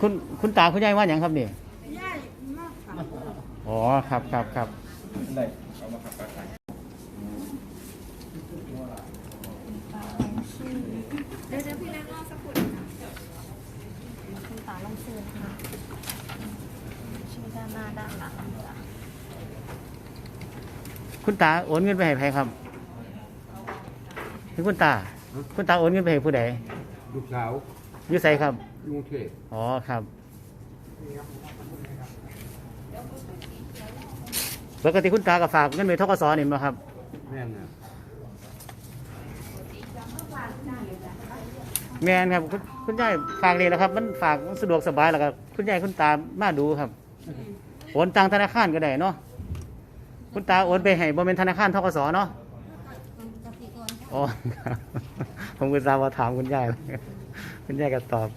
คุณคุณตาคุณยายว่าอย่างครับนี่ย่ายมากค่ะอ๋อครับครับครับได้เอามาขับไปเดี๋ยวเดี๋ยวพี่เล็กรอสักครู่นะคะคุณตาลงซื้อนะคะชื่อด้านหน้าด้านหลังค่ะคุณตาโอนเงินไปให้ใครครับคือคุณตา คุณตาโอนเงินไปให้ผู้ใดลูกสาวอยู่ไสครับ กรุงเทพอ๋อครับ ปกติคุณตากับฝากเงินไปทกสนี่มาครับ แม่นนะแม่นครับคุณคุณยายฝากเลยนะครับ มันฝากสะดวกสบายแล้วครับคุณยายคุณตามาดูครับโอนตังธนาคารก็ได้เนาะคุณตาโอนไปให้บ่เป็นธนาคารทกสเนาะอ๋อครับผมก็ทราบว่าถามคุณยายคุณยายก็ตอบ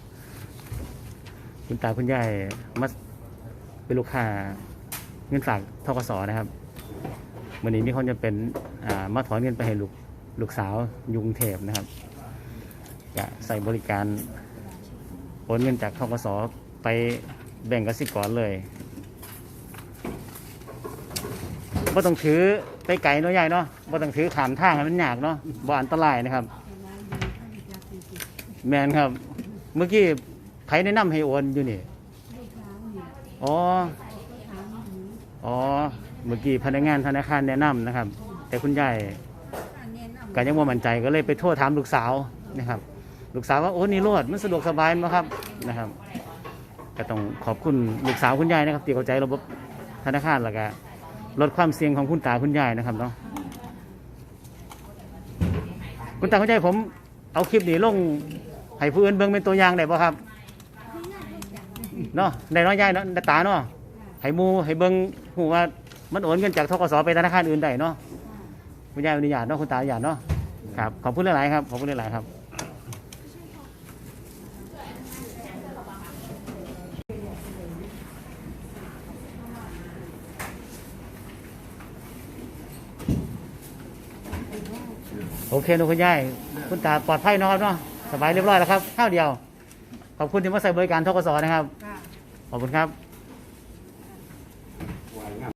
คุณตาคุณยายมาเป็นลูกค้าเงินฝากทกสนะครับวันนี้มีคนจะเป็นมาถอนเงินไปให้ลูกลูกสาวยุงเทพนะครับจะใส่บริการโอนเงินจากทกสไปแบ่งกสิกรเลยว่าต้องถือไปไกลเนาะใหญ่เนาะว่าต้องถือขามทางมันหยากเนาะบ่อันตรายนะครับ แมนครับ เมื่อกี้ ใครแนะนำให้โอนอยู่นี่อ๋ออ๋อเมื่อกี้พนักงานธนาคารแนะนำนะครับ แต่คุณยายก็ยังว่ามั่นใจก็เลยไปโทษถามลูกสาวนะครับ ลูกสาวว่าโอ้นี่รอดมันสะดวกสบายมั้งครับนะครับก็ต้องขอบคุณลูกสาวคุณยายนะครับที่เข้าใจระบบธนาคารแล้วก็ลดความเสี่ยงของคุณตาคุณยายนะครับเนาะคุณตาคุณยายผมเอาคลิปนี้ลงให้ผู้อื่นเบิ่งเป็นตัวอย่างได้ป่ะครับ เนาะได้เน้อยยายเนาะได้ตาเนาะให้หมูให้เบิ่งหูว่ามันโอนเงินจากทกสไปธนาคารอื่นได้เนาะคุณยายอนุญาตเนาะคุณตาอนุญาตเนาะครับขอบคุณหลายๆครับขอบคุณหลายๆครับโอเคนะคุณยายคุณตาปลอดภัยเนาะครับเนาะสบายเรียบร้อยแล้วครับข้าวเดียว ขอบคุณที่มาใส่บริการทกสนะครับค่ะ ขอบคุณครับ